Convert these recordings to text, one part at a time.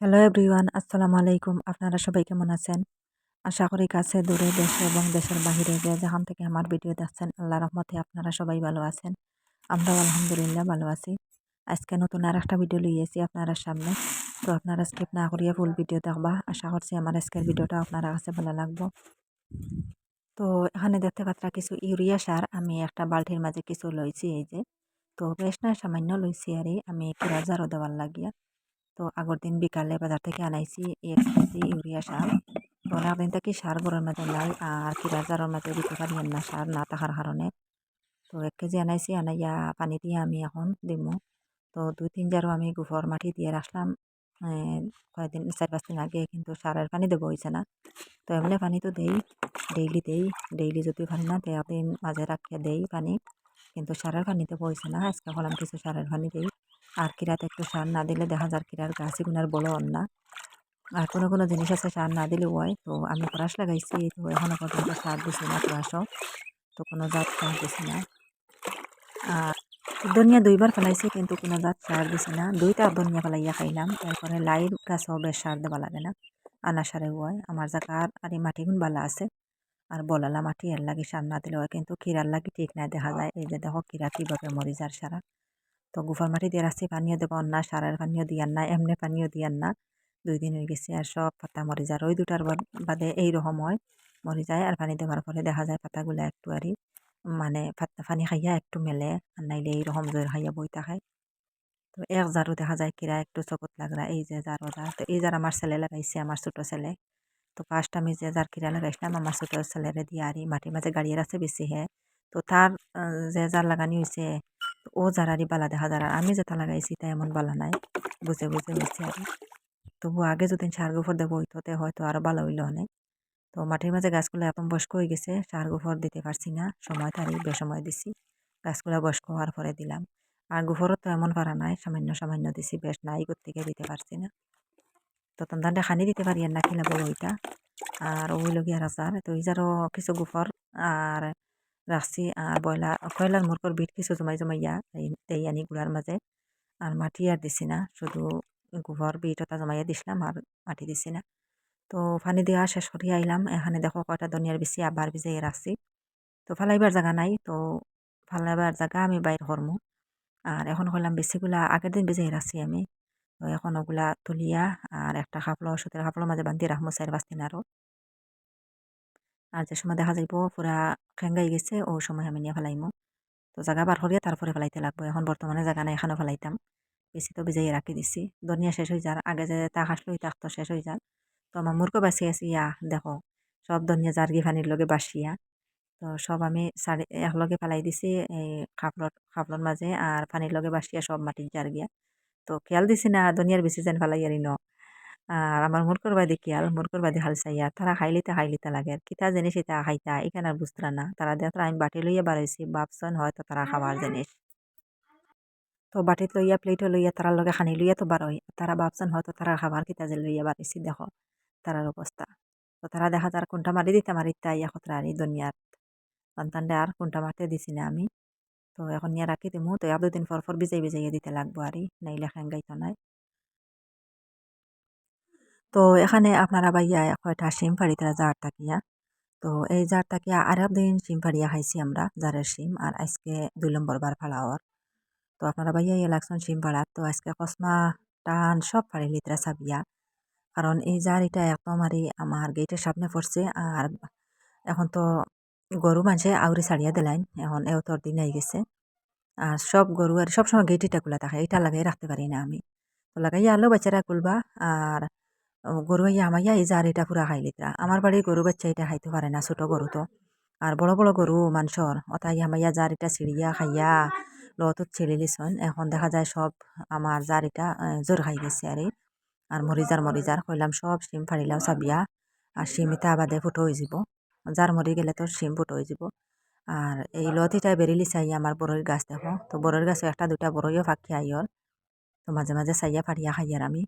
Hello everyone আসসালামু আলাইকুম। আপনারা সবাই কেমন আছেন? আশা করি কাছে, দূরে, দেশে এবং দেশের বাহিরে যে যেখান থেকে আমার ভিডিও দেখছেন আল্লাহ রহমতে আপনারা সবাই ভালো আছেন। আমরাও আলহামদুলিল্লাহ ভালো আছি। আজকে নতুন আর একটা ভিডিও লিয়েছি আপনারা সামনে। তো আপনারা স্কিপ না করিয়ে ফুল ভিডিও দেখবা। আশা করছি আমার আজকের ভিডিওটা আপনারা কাছে ভালো লাগবো। তো এখানে দেখতে পাত্রা কিছু ইউরিয়া সার। আমি একটা বালতির মাঝে কিছু লইছি এই যে। তো বেশ না সামান্য লইছি আর আমি কিরা জারো দেওয়ার লাগিয়া। তো আগের দিন বিকালে বাজার থেকে আনাইছি এক কেজি ইউরিয়া সার তো দিন থেকে সার গরুর মাঝে নাই আর কিরা জারের মাঝে দিতে পারি না সার না থাকার কারণে তো এক কেজি আনাইছি আনাইয়া পানি দিয়ে আমি এখন দিমু। তো দুই তিন জারও আমি গোবর মাটি দিয়ে রাখলাম কয়েকদিন চার পাঁচ দিন আগে কিন্তু সারের পানি দেবো হয়েছে না। তো এমনি পানি তো দেই, ডেইলি দেই, ডেইলি যদি পানি না দেয় দিন মাঝে রাখিয়া দেই পানি। কিন্তু সারের পানিতে বইছে না, আজকে হলাম কিছু সারের পানি দেই। আর কিরাতে একটু সার না দিলে দেখা যার কিরার গাছ গুনার বড় না। আর কোনো কোনো জিনিস আছে সার না দিলেও হয়, তো আমি পরাশ লাগাইছি, তো এখনও পর্যন্ত সার দিছি না পরাশও, তো কোনো জাত সার দিছি না। আর ধনিয়া দুইবার ফেলাইছি, কিন্তু কোনো জাত সার দিছি না। দুইটা ধনিয়া ফেলাইয়া খাইলাম, এরপরে লাই গাছও বেশ সার দেওয়া লাগে না, আনা সারে হয়। আমার জায়গার আর এই মাটি গুণ বালা আছে, আর বলালা মাটি এর লাগে সার না দিলে হয়, কিন্তু কিরার লাগে ঠিক নাই দেখা যায়। এই যে দেখো কিরা কীভাবে মরি যার সারা। তো গুফার মাটি দিয়ে রাখছি পানিও দেবো না, সারের পানিও দিয়ার না, এমনি পানিও দিয়ার না। দুই দিন হয়ে গেছে আর সব পাতা মরে যায়। ওই দুটার বাদে এইরকম হয়, মরে যায় আর পানি দেওয়ার পরে দেখা যায় পাতাগুলো একটু আরই মানে পানি খাইয়া একটু মেলে, আর নাইলে এইরকম জোর খাইয়া বই থাকায় তো এক জারও দেখা যায় কিরা একটু চকুত লাগরা, এই যে জারো জার তো এই জার আমার ছেলে লাগাইছে, আমার ছোটো ছেলে। তো ফার্স্ট আমি যে জার কিরা লাগাইছিলাম আমার ছোটো ছেলেরে দিয়ে আরি মাটির মাঝে গাড়িয়ে আছে বেশি হে। তো তার যে জার লাগানি হয়েছে ও যারারই বালা দেখা যারা আমি যেটা লাগাইছি তা এমন বালা নাই। বুঝে বুঝে হয়েছে আর। তবু আগে যদি সার গোফর দেবো হইতে হয়তো আরও ভালো হইল অনেক। তো মাটির মাঝে গাছগুলো এত বয়স্ক হয়ে গেছে, সার গোফর দিতে পারছি না, সময় তারই বেসময় দিছি। গাছগুলো বয়স্ক হওয়ার পরে দিলাম। আর গোফরও তো এমন পারা নাই, সামান্য সামান্য দিছি, বেশ নাই থেকে দিতে পারছি না। তো তন্দানটা খানি দিতে পারি আর না কিনা বলো ওইটা। আর ওই লগিয়া রাজার তো এই যারও কিছু গোফর, আর রাখছি আর ব্রয়লার কয়লার বিট কিছু জমাই জমাইয়া দেই আনি গুড়ার মাঝে আর মাটি আর দিছি না, শুধু গোবর বিট ওটা জমাইয়া দিছিলাম আর মাটি দিছি না। তো পানি দেওয়া শেষ করিয়া আইলাম এখানে দেখো কয়টা ধনিয়ার বেশি আবার ভিজাইয়া রাখছি তো ফালাইবার জায়গা নাই, তো ফালাইবার জায়গা আমি বাইর করমু আর এখন করলাম বেশিগুলা আগের দিন বেজে রাখছি আমি। তো এখন ওগুলা তুলিয়া আর একটা খাপলো সুতের খাপলোর মাঝে বান্ধি রাখব চার পাঁচ দিন আরও আর যে সময় দেখা যাইব, পুরা খেঙ্গাই গেছে, ও সময় আমি নিয়ে ফেলাইমো। তো জায়গা বার করিয়া তারপরে ফেলাইতে লাগবো। এখন বর্তমানে জায়গা নাই এখানেও ফেলাইতাম। বেশি তো বিজাই রাখি দিছি। ধনিয়া শেষ হয়ে যার, আগে যে তা হাসলো তাক তো শেষ হয়ে যার। তো আমার মূর্খ বাসি আছি, ইয়া, দেখো, সব ধনিয়া জার্গি ফানির লগে বাসিয়া। তো সব আমি চারি একলগে ফেলাই দিছি, এই খাপলত খাপলর মাঝে, আর পানির লগে বাসিয়া সব মাটির জার্গিয়া তো খেয়াল দিছি না ধনিয়ার বেশি যেন ফেলাই আর ন আর আমার মুরকর বাদে কিয়াল মুরকর বাদে হাল চাইয়া তারা খাইলিতে খাইলিতে লাগে। আর কিতা জিনিস এটা খাইতা এখানে আর বুঝতরা না। তারা দেখ আমি বাটি লইয়া বাড়াইছি বাপসন হয়তো তারা খাবার জিনিস। তো বাটিত লইয়া প্লেটে লইয়া তারার লগে খানি লইয়া তো বারোই। তারা ভাবছেন হয়তো তারা খাবার কিতা যে লইয়া বাড়াইছি দেখো। তারার অবস্থা। তো তারা দেখা যার কোনটা মারি দিতে মারি তাই এখন আর দুনিয়ার সন্তানটা আর কোনটা মারতে দিছি না আমি। তো এখন নিয়ে রাখি দিমু। তো এক দুদিন পর পর বিজাই বিজাইয়ে দিতে লাগবো আরই। নাইলে খাঙ্গাইতো নাই। তো এখানে আপনারা বাইয়া কয়টা শিম তারা জার তাকিয়া তো এই জার তাকিয়া আর একদিন শিম ফাড়িয়া খাইছি আমরা, জারের শিম আর আজকে দুই নম্বর বার ফালাওয়ার তো আপনারা বাইয়া ইয়ে লাগছেন শিম ফাড়াত, তো আজকে কসমা, টান সব ফাড়ি লিতরা সাবিয়া কারণ এই জার এটা একদম আর আমার গেটের সামনে পড়ছে, আর এখন তো গরু মানুষে আউরি ছাড়িয়া দিলাইন, এখন এও তোর দিন আই গেছে। আর সব গরু আর সবসময় গেটিটা খোলা থাকে এটা লাগাই রাখতে পারি না আমি। তো লাগাইয়া আলো বাচ্চারা খুলবা, আর গরু হইয়া আমাইয়া এই জার এটা পুরা খাই লিতরা আমার বাড়ির গরু বাচ্চা এটা খাইতে পারে না, ছোট গরু তো। আর বড় বড় গরু মানুষর অতাই আমাইয়া জার এটা ছিড়িয়া খাইয়া লতুত ছেড়ে লিছন এখন দেখা যায় সব আমার জার এটা জোর খাই গেছে আর। আর মরিজার মরিজার, কইলাম সব সিম ফাড়িলাম চাবিয়া, আর সিম ইটা বাদে ফুটো হয়ে যাব। যার মরি গেলে তো সিম ফুটো হয়ে যাব। আর এই লত লতিটা বেরিলি চাই আমার বড়ির গাছ দেখো। তো বড়ির গাছে একটা দুটা বড়ইও ফাঁকি আইয়র তো মাঝে মাঝে চাইয়া ফাড়িয়া খাইয়ার আমি।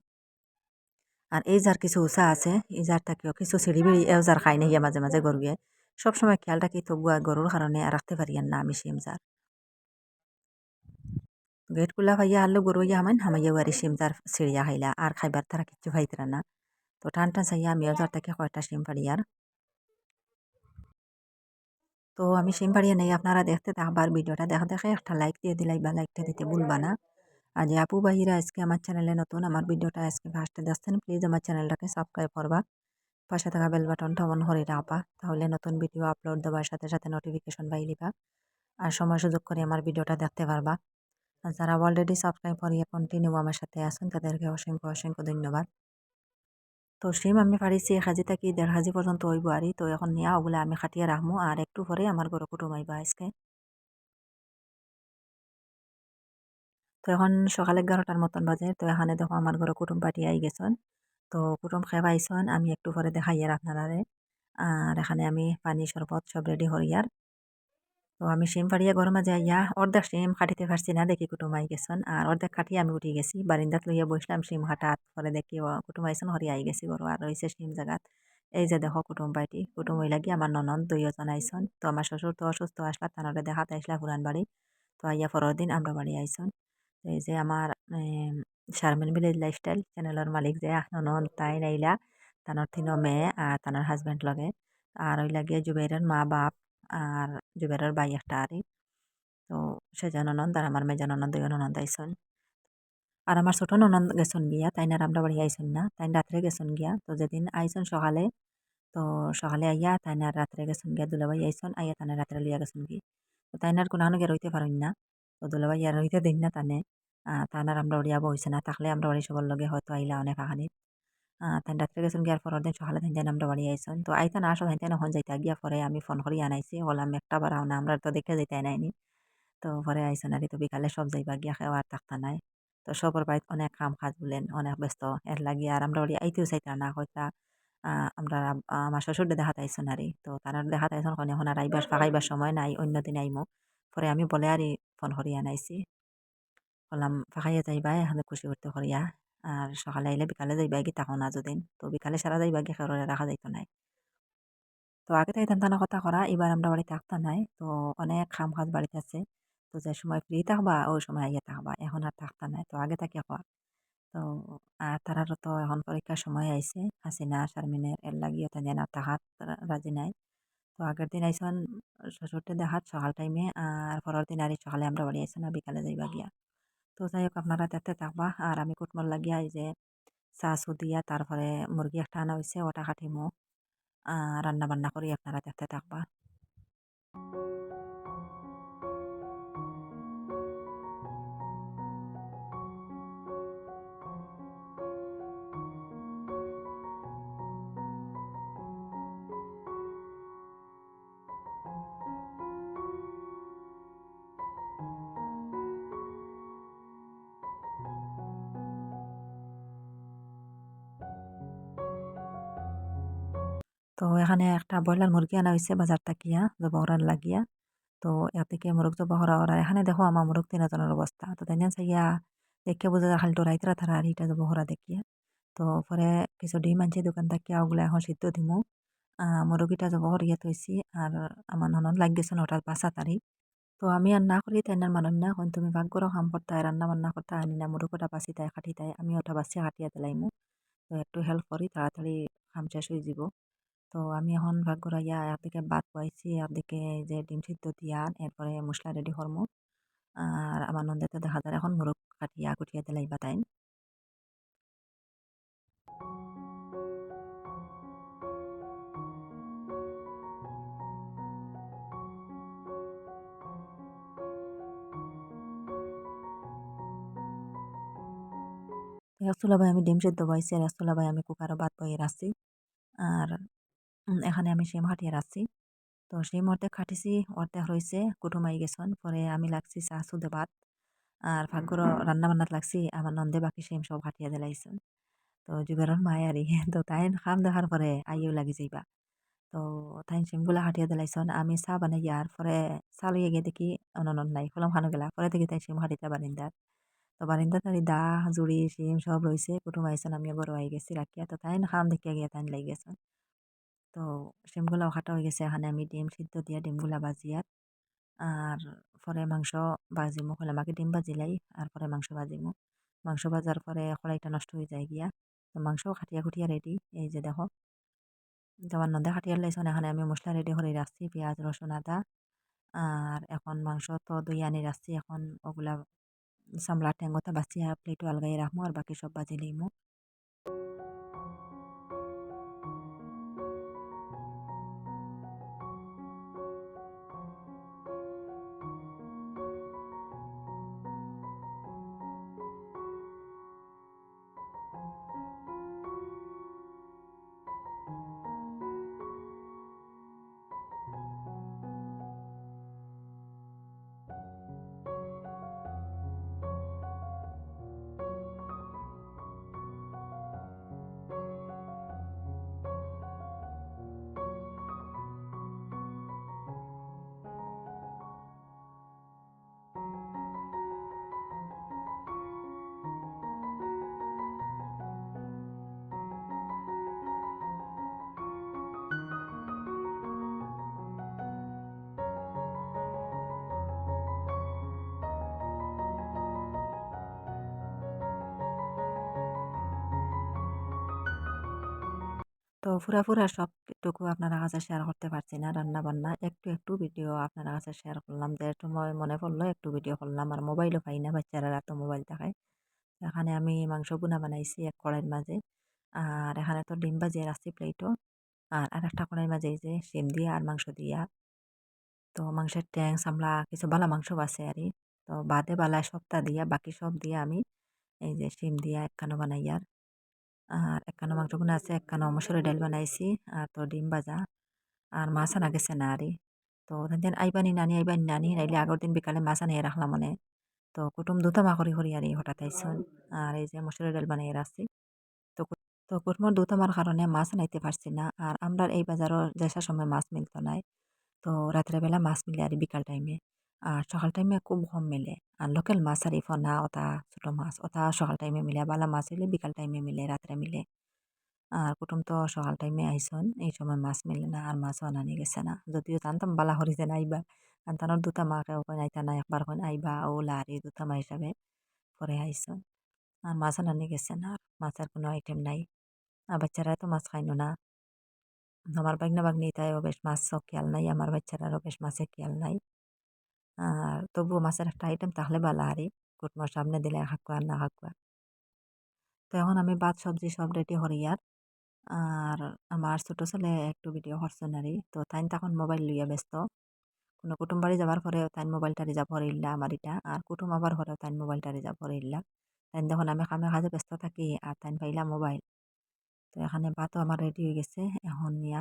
আর এই যার কিছু উষা আছে, এই যার থাকিও কিছু সিঁড়ি বিড়ি এও যার খাই নাইয়া মাঝে মাঝে গরুয়ে সবসময় খেয়াল রাখি তবুয়া গরুর কারণে রাখতে পারি না আমি সিম যার গেট খুলা ভাইয়া আল্লু গরু ইয়া হামাইন হামাইয়া বাড়ি সিম যার সিঁড়িয়া খাইলা আর খাইবার তারা কিচ্ছু খাইতরা না। তো টান টান চাইয়া আমিও যার থেকে কয়টা সিম পাড়ি আর তো আমি সিম পাড়িয়ে নেই আপনারা দেখতে থাকবার ভিডিওটা দেখা দেখে, একটা লাইক দিয়ে দিলাই বা লাইকটা দিতে ভুলবা না। যে আপু বাহিরা আজকে আমার চ্যানেলে নতুন, আমার ভিডিওটা আজকে ফার্স্টে দেখছেন প্লিজ আমার চ্যানেলটাকে সাবস্ক্রাইব করবা। পাশে থাকা বেল বাটনটা অন করে রাখবা, তাহলে নতুন ভিডিও আপলোড দেওয়ার সাথে সাথে নোটিফিকেশন পাই লিবা আর সময় সুযোগ করে আমার ভিডিওটা দেখতে পারবা। আর যারা অলরেডি সাবস্ক্রাইব করিয়ে কন্টিনিউ আমার সাথে আছেন, তাদেরকে অসংখ্য অসংখ্য ধন্যবাদ। তো সিম আমি পারিছি, এক হাজি থাকি, দেড় হাজি পর্যন্ত হইব আরি তো এখন নিয়া ওগুলো আমি খাটিয়ে রাখব আর একটু পরে আমার ঘরে কুটুম আইবা আজকে। তো এখন সকাল এগারোটার মতন বাজে। তো এখানে দেখো আমার ঘরে কুটুম পাটি আই গেছেন। তো কুটুম খেয়ে পাইছেন, আমি একটু পরে দেখাইয়ার আপনারারে। আর এখানে আমি পানি, শরবত সব রেডি হরিয়ার তো আমি সিম ফাড়িয়া ঘর মাঝে আইয়া অর্ধেক সিম কাটিতে পারছি না দেখি কুটুম আই গেছেন। আর অর্ধেক কাটিয়ে আমি উঠি গেছি। বারিন্দাত লইয়া বসলাম, সিম হাটাত পরে দেখি কুটুম আইসন হরি আই গেছি ঘর। আর রয়েছে সিম জায়গাত এই যে দেখো কুটুম পাইটি কুটুম হই লাগি আমার ননদ দুইজন আইসন তো আমার শ্বশুর তো অসুস্থ আসলা তানরে দেখাতে আইসলা পুরান বাড়ি তো আইয়া পরের দিন আমরা বাড়ি আইসন এই যে আমার শারমিন ভিলেজ লাইফস্টাইল চ্যানেলের মালিক যে ননদ তাই নাইলা তানোর তিনো মেয়ে আর তানোর হাজব্যান্ড লগে। আর ওই লাগে জুবেরের মা বাপ আর জুবেরের বাই একটা আরি। তো সেজন ননদ আর আমার মেজন ননদ দুই ননদ আইসন আর আমার ছোট ননদ গেছন গিয়া, তাই না আমরা বাড়ি আইসন না, তাই রাত্রে গেছন গিয়া। তো যেদিন আইসন সকালে, তো সকালে আইয়া তাই না রাত্রে গেছন গিয়া দুলাবাই আইসন, আইয়া তানে রাত্রে লিয়া গেছন কি তো তাই না কোনো গিয়ে রইতে পারেন না। তো দুলাবাই আর রইতে দিন না তানে তানার আমরা উড়িয়া বইছে না থাকলে আমরা বাড়ি সবার লগে হয়তো আইলা অনেক আহানিত তাই রাত্রে গেছেন গিয়ার পরের দিন সকালে তাই আমরা বাড়ি আইসন তো আইতা না আসো তাই হন যাইতে গিয়া পরে আমি ফোন করি আনাইছি হলাম একটা বাড়াও না আমরা তো দেখে যাইতে নাইনি তো পরে আইসন আর তো বিকালে সব যাইবা গিয়া খাওয়ার থাকতা নাই। তো সবর বাড়িতে অনেক কাম কাজ বলেন, অনেক ব্যস্ত এর লাগি আর আমরা বাড়ি আইতেও চাইতা না, হয়তা আমরা আমার শ্বশুরদের দেখা আইসন আরি তো তারা দেখা আইসন কনে এখন আর আইবার ফাঁকাইবার সময় নাই, অন্য দিন আইমো পরে আমি বলে আরই ফোন করি নাইছি বললাম ফাঁকাইয়া যাইবা এখানে খুশি করতে করিয়া আর সকালে আইলে বিকালে যাইবা কি তাকো না যদিন। তো বিকালে সারা যাইবা কি খেররে রাখা যাইতো নাই। তো আগে তাই তান্তানা কথা করা এবার আমরা বাড়িতে থাকতা নাই। তো অনেক খাম কাজ বাড়িতে আছে। তো যে সময় ফ্রি থাকবা, ওই সময় আইয়া থাকবা। এখন আর থাকতা নাই। তো আগে তাকে হওয়া তো আর তারারও তো এখন পরীক্ষার সময় আইছে। হাসিনা, শারমিনের, এর লাগিয়ে তাহাত রাজি নাই। তো আগের দিন আইসন শ্বশুরটা দেখাত, সকাল টাইমে আর পরের দিন আর সকালে আমরা বাড়ি আইসন না, বিকালে যাইবা গিয়া। তো যাই হোক আপনারা দেখতে থাকবা, আর আমি কুটমর লাগিয়া এই যে চা চু দিয়া তারপরে মুরগি একটা আনা হয়েছে ওটা কাটিমো রান্না বান্না করি, আপনারা দেখতে থাকবা। তো এখানে একটা ব্রয়লার মুরগি আনা হয়েছে বাজার তাকিয়া জবহরার লাগিয়া। তো এর থেকে মুরগ জবহরা ওরা, এখানে দেখো আমার মুরগ তিনজনের অবস্থা। তো তাই চাইয়া দেখে বোঝা খালি ডরাইতরা তারা আর এটা জবহরা দেখিয়া। তো পরে কিছু ডিম আনছে, দোকান থাকিয়া ওগুলা এখন সিদ্ধ দিমু। মুরগিটা জবহর ইয়ে থৈছি আর আমার ননদ লাগ গেছে নটার পাঁচা তারিখ। তো আমি আর না করি, তাই মানুষ না। কোন তুমি ভাগ করো, কাম করতে রান্না বান্না করতে, আনি না মুরগটা বাঁচি তাই, কাটি তাই আমি ওটা বাঁচি কাটিয়া দিলাইমু তো একটু হেল্প করি, তাড়াতাড়ি কাম শেষ হয়ে যাব তো আমি এখন ভাগ করাইয়া একদিকে ভাত পাইছি একদিকে যে ডিম সিদ্ধ দিয়া, এরপরে মশলা রেডি করব। আর আমার নন্দেতে দেখা যায় এখন মুরগ কাটিয়া কুটিয়া দিলাইবা তাই ভাই আমি ডিম সিদ্ধ বইছি আর ভাই আমি কুকারও ভাত বইয়ে রাখছি। আর এখানে আমি সিম হাটিয়ে রাখছি তো সেই অর্ধেক খাটিছি অর্ধেক রয়েছে কুটুমাই গেছন পরে আমি লাগছি চা সুদে ভাত আর ভাগ্যর রান্না বান্নাত লাগছি আমার নন্দে বাকি সেম সব হাটিয়া দিলাইছেন। তো জুবেরন মায়ারি তো তাই খাম দেখার পরে আইও লাগি যাইবা। তো তাই সিমগুলা হাটিয়া দিলাইছন আমি চা বানাই আর পরে চা লইয়া গিয়ে দেখি অনন নাই খলম খানো গেলা পরে দেখি তাই সিম হাটিতে বারিন্দার তো বারিন্দাত আর দা জুড়ি সিম সব রয়েছে কুটুম আইসন আমি বড় আই গেছি রাখিয়া তো তাই খাম দেখিয়া গিয়া তাই লাগি গেছেন। তো ডিমগুলাও কাটা হয়ে গেছে। এখানে আমি ডিম সিদ্ধ দিয়ে ডিমগুলা বাজিয়ার আর পরে মাংস ভাজিমু হলে আমাকে ডিম ভাজিলাই আর পরে মাংস ভাজিমু। মাংস ভাজার পরে কড়াইটা নষ্ট হয়ে যায় গিয়া, তো মাংস খাটিয়া খুটিয়া রেডি এই যে দেখো। তোমার নদে খাটিয়ার লাইছন, এখানে আমি মশলা রেডি করে রাখছি, পেঁয়াজ, রসুন, আদা, আর এখন মাংস তো দই আনি রাখছি, এখন ওগুলা সামলা ঠেঙ্গতা বাঁচিয়া প্লেটও আলগাই রাখব আর বাকি সব বাজি লইমু। তো ফুরা সবটুকু আপনারা কাছে শেয়ার করতে পারছি না রান্না বান্না একটু একটু ভিডিও আপনারা কাছে শেয়ার করলাম। যে সময় মনে পড়ল, একটু ভিডিও করলাম। আর মোবাইলও পাই না, বাচ্চারা তো মোবাইল দেখায়। এখানে আমি মাংস বুনা বানাইছি এক কড়াইয়ের মাঝে। আর এখানে তো ডিম বাজিয়ে রাখছি প্লেটও আর আরেকটা কড়াইয়ের মাঝে যে শিম দিয়া আর মাংস দিয়া। তো মাংসের ট্যাং সামলা কিছু বালা মাংস আছে আর তো বাদে বালায় সপ্তাহ দিয়া, বাকি সব দিয়ে আমি এই যে শিম দিয়া একখানো বানাই আর আর একখানো মাংস বোনা আছে একখানো মসুরের ডাল বানাইছি আর তো ডিম ভাজা আর মাছ আনা গেছে না আরে তো তেন আইবানি নানি আইবানি নানি, নাইলে আগের দিন বিকালে মাছ আনিয়ে রাখলাম মানে তো কুটুম দুটা মা করি করি আর হঠাৎ আইসন আর এই যে মসুরের ডাল বানিয়ে রাখছি। তো তো কুটুমর দুটা মার কারণে মাছ আনাইতে পারছি না আর আমরা এই বাজারও যেসা সময় মাছ মিলতো নাই। তো রাত্রেবেলা মাছ মিলে আর বিকাল টাইমে আর সকাল টাইমে খুব কম মেলে। আর লোকাল মাছ আর ফনা ওটা ছোট মাছ ওটা সকাল টাইমে মিলে বালা মাছ হইলে বিকাল টাইমে মিলে রাত্রে মিলে আর কুটুম তো সকাল টাইমে আইসন এই সময় মাছ মিলে না আর মাছও আনানি গেছে না যদিও জানতাম বালা হরি যে নাইবা তানোর দুটা মাকে ওখানে আইতা না একবার ওখানে আইবা ও লারি দুটা মা হিসাবে পরে আইসন আর মাছ আনানি গেছে না আর মাছের কোনো আইটেম নাই আর বাচ্চারা তো মাছ খাইনো না আমার বাগনা বাগনি তাইও বেশ মাছ খেয়াল নাই আমার বাচ্চারারও বেশ মাছের খেয়াল নাই তবুও মাছের একটা আইটেম তাহলে ভালো। আরে, কুটমার সামনে দিলে হাঁকুয়া না হাঁকুয়া তো এখন আমি ভাত, সবজি সব রেডি করি আর। আমার ছোটো ছেলে একটু ভিডিও করছে নারী তো তাই তখন মোবাইল লইয়া ব্যস্ত। কোনো কুটুম বাড়ি যাবার পরে তাই মোবাইলটা রিজার্ভ ইল্লা আমার এটা আর কুটুম আবার পরেও তাই মোবাইলটা রিজার্ভ ইল্লা। তাই দেখুন আমি কামে কাজে ব্যস্ত থাকি আর তাই পাইলা মোবাইল তো এখানে ভাতও আমার রেডি হয়ে গেছে। এখন নিয়া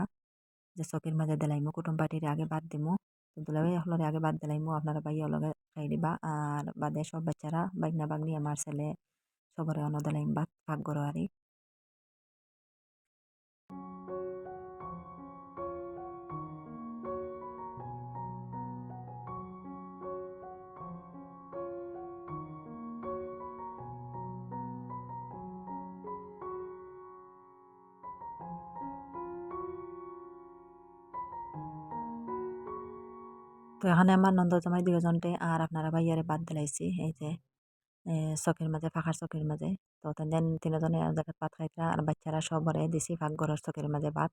যে চকির মাঝে দিলাইমু, কুটুম পার্টির আগে বাদ দিমু। দুলাভাই হলরে আগে বাদ দিলাই মো আপনারা বাইয়া লগে খাই দিবা। আর বাদে সব বাচ্চারা বাইগনা বাগনি আমার ছেলে, সবরে অন দিলাইম বাদ ভাগ করো আরি। তো এখানে আমার নন্দ জামাই দুজনটে আর আপনারা ভাইয়ারে বাদ দিলাইছি, এই যে চকের মাঝে ফাঁকার চকের মাঝে। তো তেন তিনজনে জায়গায় ভাত খাইতরা আর বাচ্চারা সবরে দিছি ভাগ ঘরের চকের মাঝে ভাত।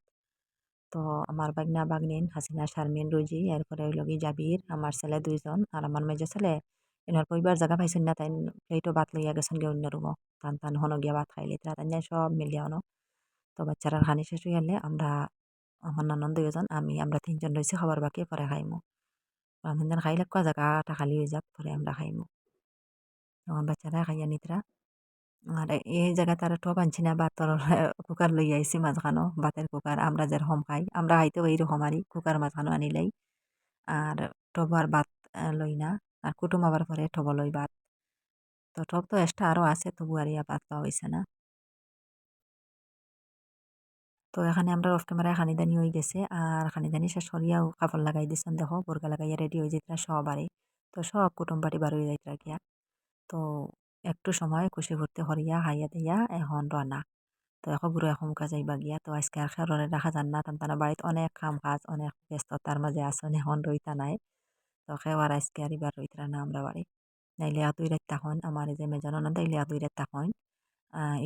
তো আমার বাগনা বাগনিন হাসিনা, শারমিন, রুজি, এরপরে ওই লগি জাবির, আমার ছেলে দুইজন আর আমার মেজো ছেলে। এনার পরিবার জায়গা পাইছেন না, তাই প্লেটও ভাত লইয়া গেছেন গে অন্য রুমও। টান টান হন গিয়া ভাত খাইলে তারা তাই সব মিলিয়া হনো। তো বাচ্চারা খানি শেষ হয়ে গেলে আমরা, আমার নানন দুইজন, আমি, আমরা তিনজন রয়েছি খাবার বাকি পরে খাইমু। রান্ধন খাইলে কোয়া জায়গাটা খালি হয়ে যাক পরে আমরা খাইমু তখন বাচ্চারা খাইয়া নিতরা আর এই জায়গাতে আর টপ আনছি না ভাতর কুকার লই আইছি মাঝখানো ভাতের কুকার আমরা যেরকম খাই আমরা খাইতেও এইরকম আরই কুকার মাঝখানো আনিলাই আর টব আর ভাত লই না আর কুটুম আবার পরে টব লই ভাত তো টব তো এক্সট্রা আরও আছে তবু আর ইয়া ভাত পাওয়া হয়েছে না তো এখানে আমরা অফ ক্যামেরায় খানিদানি হয়ে গেছে। আর খানিদানি শেষ করিয়াও কাপড় লাগাই দিছেন, দেখো, বোরকা লাগাইয়া রেডি হয়ে যেতরা সব আরে। তো সব কুটুম পাটি বার হয়ে যাইতরা গিয়া তো একটু সময় খুশি করতে হরিয়া হাইয়া দিয়া এখন রানা তো এখন বুড়ো এখন কাজ যাইবা গিয়া। তো আজকে আর খেররে রাখা যান না তান বাড়িতে অনেক কাম কাজ, অনেক ব্যস্ততার মাঝে আসন এখন রইতা নাই। তো আর আজকে আর এবার রইতরা না আমরা বাড়ি। নাইলে এত রাত তখন আমার এই যে মেজন না তাইলে এত রাত তখন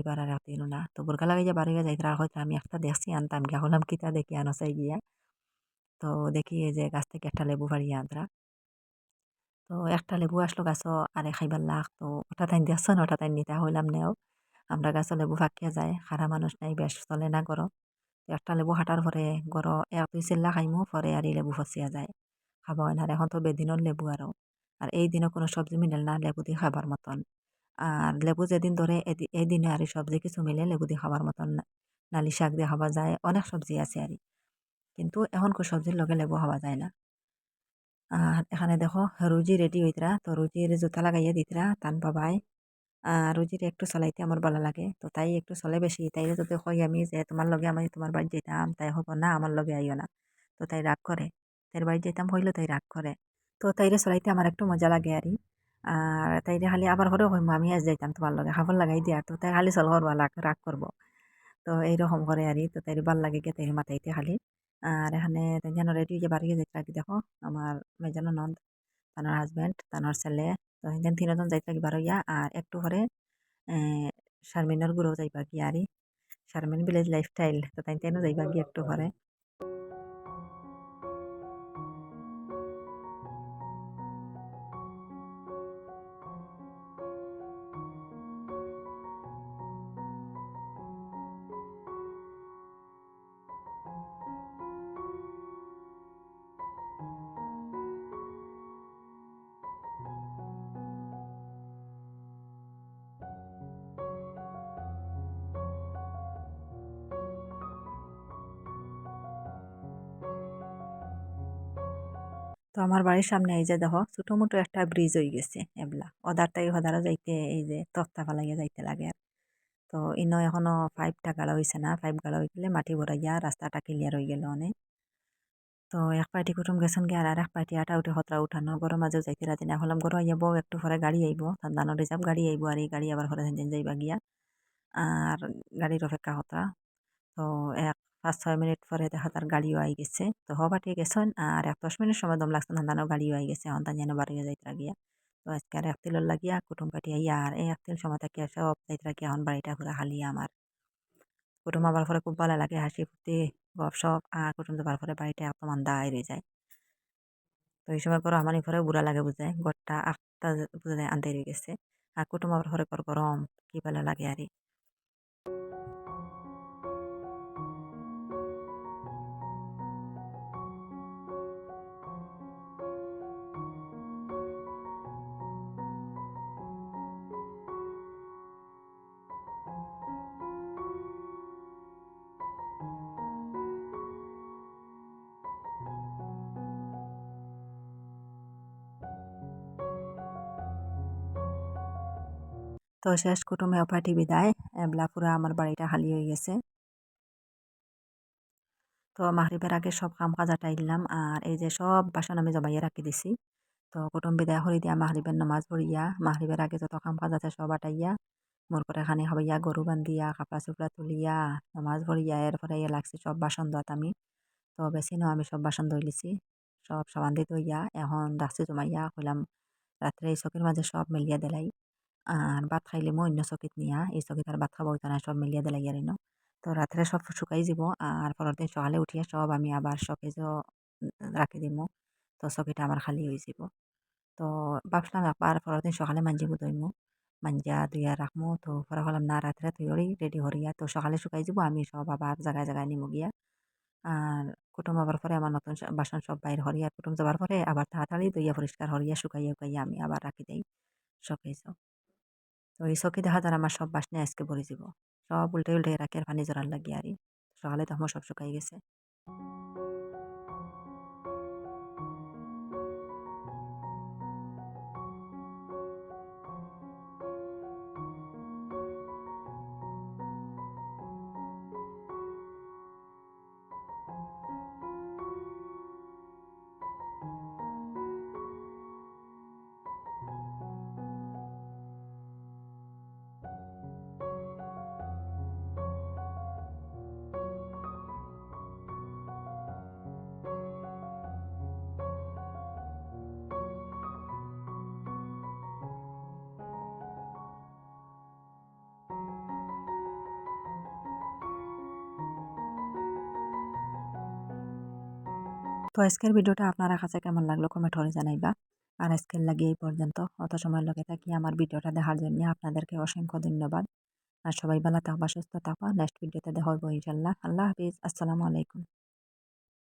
এবার আর এত না তো বোরকা লাগাই যে বাড়ি যাইতে হয়তো আমি একটা দেখছি আনতাম গিয়া হলাম কিতা দেখি আনসাই গিয়া তো দেখি যে গাছ থেকে একটা লেবু পাড়িয়া আনতরা তো একটা লেবু আসলো গাছও আরে খাইবার লাগ তো ওটা তাই না ওটা তাই নিতে হইলাম নেও আমরা গাছও লেবু ফাঁকিয়া যায় খারা মানুষ নাই বেশ চলে না গরো একটা লেবু হাঁটার পরে গরো এক দুই চিল্লা খাইমু পরে আর লেবু ফসিয়া যায় খাবা না এখন তো বেদিনের লেবু আরও আর এই দিনও কোনো সবজি মিলেল না লেবু দিয়ে খাবার মতন আর লেবু যেদিন ধরে এই দিনে আর সবজি কিছু মিলে লেবু দিয়ে খাবার মতন নালি শাক দিয়ে খাওয়া যায়, অনেক সবজি আছে আর কিন্তু এখন কো সবজির লগে লেবু খাওয়া যায় না। আর এখানে দেখো রুজি রেডি হইতরা, তো রুজির জুতা লাগাইয়া দিতরা তান আর রুজির একটু চলাইতে আমার ভালো লাগে, তো তাই একটু চলে বেশি, তাই যদি কই আমি যে তোমার লগে আমি তোমার বাড়ি যেতাম তাই হব না, আমার লগে আইও না। তো তাই রাগ করে তাই বাড়ি যেতাম হইল তাই রাগ করে। তো তাইরে চলাইতে আমার একটু মজা লাগে আর আর তাইরে খালি আবার ঘরেও কইম আমি আজ যাইতাম তোমার লগে। খাবার লাগাই দিয়া তো তাই খালি চল করবা রাগ করব। তো এইরকম করে আর তো তাই ভালো লাগে গে তাই মাথাইতে খালি। আর এখানে যেন রেডি হয়ে বাড়িয়ে যাইতে লাগি দেখো, আমার মেজানো নন্দ, তানোর হাজব্যান্ড তানোর ছেলে। তো সেদিন তিনজন যাইতে লাগি বারইয়া আর একটু পরে শারমিনের গুঁড়ো যাইবা গিয়া আর শারমিন ভিলেজ লাইফস্টাইল তো তাই তেনও যাইবা গিয়ে একটু পরে। আমার বাড়ির সামনে এই যে দেখো ছোটো মোটো একটা ব্রিজ হয়ে গেছে এবলা ওদার তাই হদারও যাইতে এই যে তক্তা ফালাইয়া যাইতে লাগে আর। তো ইনো এখনও পাইপটা গাড়া হয়েছে না পাইপ গাড়া হয়ে গেলে মাটি ভরাইয়া রাস্তাটা ক্লিয়ার হয়ে গেল অনেক। তো এক পার্টি কুটুম গেছেন গিয়ে আর এক পার্টি আটা উঠে হতরা উঠানো, গরম মাঝেও যাইতে রাজি না। হলাম গরম আইয়াবো, একটু পরে গাড়ি আইব ধান রিজার্ভ গাড়ি আইব আর এই গাড়ি আবার হরে যাইবা গিয়া। আর গাড়ির অপেক্ষা হতরা। তো এক পাঁচ ছয় মিনিট পরে দেখা তার গাড়িও আই গেছে। তো হবাটি গেছেন, আর এক দশ মিনিট সময় দম লাগছে ধান্দানো গাড়িও আই গেছে। এখন যেন বাড়ি যাইতে লাগিয়া। তো আজকে আর একতিলের লাগিয়া কুটুম পাটি আইয়া, আর এই একতিল সময় থেকে সব যাইতে লাগিয়া এখন বাড়িটা ঘুরে হালিয়া আমার। কুটুম আবার পরে খুব ভালো লাগে, হাসি ফুর্তি গপ সপ আর কুটুম যাবার পরে বাড়িটা একদম আন্দা রয়ে যায়। তো এই সময় পরে আমার পরে বুড়া লাগে বুঝায় গড়টা আটটা বুঝায় আনতে গেছে। আর কুটুম আবার পরে গরম, কি ভালো লাগে আর। তো শেষ কুটুমে অপাটি বিদায়। এবলা পুরা আমার বাড়িটা খালি হয়ে গেছে। তো মাহরিবের আগে সব কাম কাজ আটাইলাম আর এই যে সব বাসন আমি জমাইয়া রাখি দিছি। তো কুটুম বিদায় হরি দিয়া মাহরিবের নমাজ পড়িয়া মাহরিবের আগে যত কাম কাজ আছে সব আটাইয়া, মোর করে খানি খাবাইয়া গরু বান্ধিয়া, কাপড়া চুপড়া তুলিয়া, নমাজ পড়িয়া, এরপরে ইয়ে লাগছে সব বাসন দোয়াত আমি। তো বেশি ন, আমি সব বাসন ধুই লিছি। সব সাবান দিয়ে ধুইয়া, এখন রাখছি জমাইয়া কইলাম, রাত্রে এই চকির মাঝে সব মিলিয়া দিলাই। আর ভাত খাইলে মই অন্য চকিত নিয়া, এই চকিত আর ভাত খাব হইতো না সব মিলিয়ে দিলাই আর তো রাত্রে সব শুকাই যাব আর পরের দিন সকালে উঠিয়া সব আমি আবার শকেজ রাখি দিব তো চকিটা আমার খালি হয়ে যাব। তো ভাবলাম একবার পরের দিন সকালে মাঞ্জিব দইমু মাঞ্জা দুইয়া রাখমু তো পরে হলাম না রাত্রে তুই রেডি হরিয়া তো সকালে শুকাই যাব, আমি সব আবার জায়গায় জায়গায় নিমু গিয়া। আর কুটুম আবার পরে আমার নতুন বাসন সব বাইর হরিয়া কুটুম যাবার পরে আবার তাড়াতাড়ি দইয়া পরিষ্কার হরিয়া শুকাইয়া উকাইয়া আমি আবার রাখি দেই শোকেজ তো এই চকি দেখা যার আমার সব বাসনে আজকে ভরে যাব। সব উল্টে উল্টে রাখে পানি জড়ার লাগিয়ে আর সকালে তো আমার সব শুকাই গেছে। তো আজকের ভিডিওটা আপনারা কাছে কেমন লাগল কমেন্ট করে জানাইবা। আর আজকের লাগে এই পর্যন্ত। অত সময় লগে থাকি আমার ভিডিওটা দেখার জন্য আপনাদেরকে অসংখ্য ধন্যবাদ। আর সবাই ভালো থাকবা, সুস্থ থাকবা। নেক্সট ভিডিওতে দেখা হইব ইনশাল্লাহ। আল্লাহ হাফিজ। আসসালামু আলাইকুম।